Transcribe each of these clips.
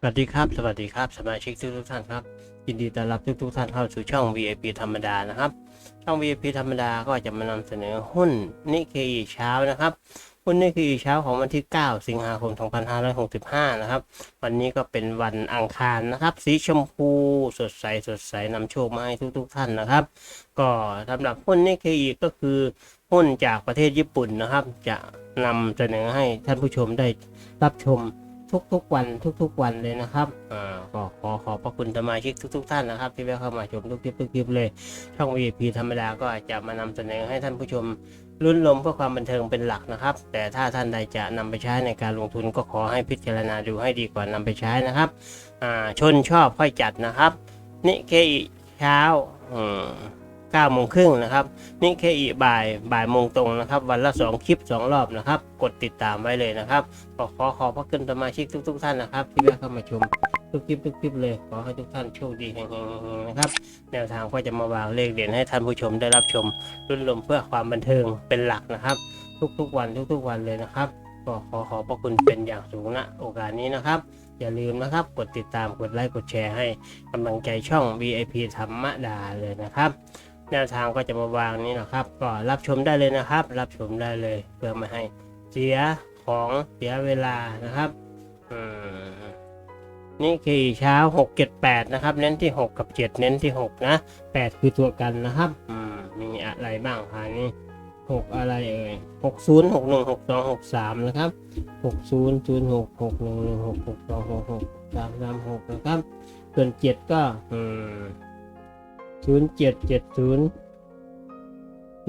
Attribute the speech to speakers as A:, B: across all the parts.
A: สวัสดีครับ สวัสดีครับสมาชิกทุกทุกท่านครับ ยินดีต้อนรับทุกทุกท่านเข้าสู่ช่อง VIP ธรรมดานะครับ ช่อง VIP ธรรมดาก็จะมานำเสนอหุ้นนิเคอีเช้านะครับ หุ้นนิเคอีเช้าของวันที่ 9 สิงหาคม 2565 นะครับ วันนี้ก็เป็นวันอังคารนะครับ สีชมพูสดใสสดใสนำโชคมาให้ทุกๆท่านนะครับ ก็สำหรับหุ้นนิเคอีก็คือหุ้นจากประเทศญี่ปุ่นนะครับ จะนำเสนอให้ท่านผู้ชมได้รับชม ทุกๆ วันทุกๆ วันเลยนะครับอ่าก็ขอขอบพระคุณสมาชิกทุก ๆ ท่านนะครับ ที่แวะเข้ามาชมทุกคลิปทุกคลิปเลย ช่อง VIP ธรรมดาก็จะมานำเสนอให้ท่านผู้ชมรุ่นลมเพื่อความบันเทิงเป็นหลักนะครับ แต่ถ้าท่านใดจะนำไปใช้ในการลงทุนก็ขอให้พิจารณาดูให้ดีก่อนนำไปใช้นะครับอ่าชนชอบค่อยจัดนะครับ นิเคอิเช้าอืม เก้าโมงครึ่งนะครับนิเคอิบ่ายบ่ายโมงตรงนะครับ วันละสองคลิปสองรอบนะครับ กดติดตามไว้เลยนะครับก็ขอขอบพระคุณสมาชิกทุกๆท่านนะครับ ที่แวะเข้ามาชมทุกคลิปทุกคลิปเลย ขอให้ทุกท่านโชคดีแห่งๆนะครับ แนวทางก็จะมาวางเลขเด่นให้ท่านผู้ชมได้รับชมรุ่นลมเพื่อความบันเทิงเป็นหลักนะครับ ทุกๆ วันทุกๆ วันเลยนะครับก็ขอขอบพระคุณเป็นอย่างสูงนะโอกาสนี้นะครับ อย่าลืมนะครับ กดติดตามกดไลค์กดแชร์ให้กำลังใจช่อง VIP ธรรมดาเลยนะครับ แนวทางก็จะมาวางนี้นะครับ ก็รับชมได้เลยนะครับ รับชมได้เลยเพื่อไม่ให้เสียของเสียเวลานะครับนี่ขี่เช้าหกเจ็ดแปดนะครับ เน้นที่หกกับเจ็ดเน้นที่หกนะแปดคือตัวกันนะครับมีอะไรบ้างคะนี่หกอะไรเอ่ยหกศูนย์หกหนึ่งหกสองหกสามนะครับหกศูนย์ศูนย์หกหกหนึ่งหนึ่งหกหกสองหกหกสามสามหกนะครับ ส่วนเจ็ดก็ อืม ศูนย์เจ็ดเจ็ดศูนย์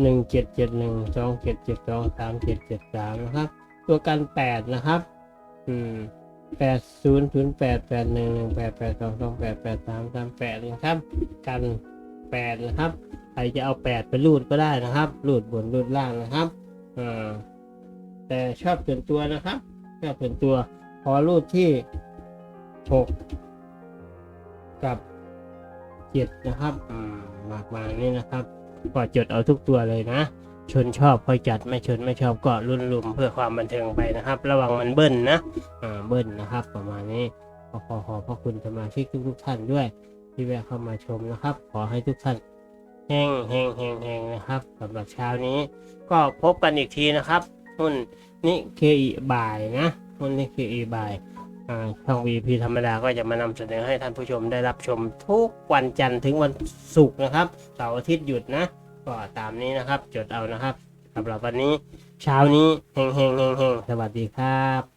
A: หนึ่งเจ็ดเจ็ดหนึ่งสองเจ็ดเจ็ดสองสามเจ็ดเจ็ดสามนะครับ ตัวกันแปดนะครับ อืมแปดศูนย์ศูนย์แปดแปดหนึ่งหนึ่งแปดแปดสองสองแปดแปดสามสามแปดนะครับ กันแปดนะครับ ใครจะเอาแปดไปรูดก็ได้นะครับรูดบนรูดล่างนะครับอ่าแต่ชอบส่วนตัวนะครับชอบส่วนตัว พอรูดที่หกกับ เจ็ดนะครับอืมมากมานี่นะครับก็จดเอาทุกตัวเลยนะ ชนชอบค่อยจัดไม่ชนไม่ชอบก็รุ่นลุมเพื่อความบันเทิงไปนะครับ ระวังมันเบิ้ลนะอ่าเบิ้ลนะครับ ประมาณนี้ขอขอบพระคุณสมาชิกทุกๆท่านด้วย ที่แวะเข้ามาชมนะครับ ขอให้ทุกท่านแห้งแห้งแห้งแห้งนะครับสำหรับเช้านี้ ก็พบกันอีกทีนะครับ หุ้นนิเคอีบ่ายนะหุ้นนิเคอีบ่าย ช่องวีพีธรรมดาก็จะมานำเสนอให้ท่านผู้ชมได้รับชมทุกวันจันทร์ถึงวันศุกร์นะครับเสาร์อาทิตย์หยุดนะ ก็ตามนี้นะครับ จดเอานะครับสำหรับวันนี้ เช้านี้เฮงเฮงเฮงเฮงสวัสดีครับ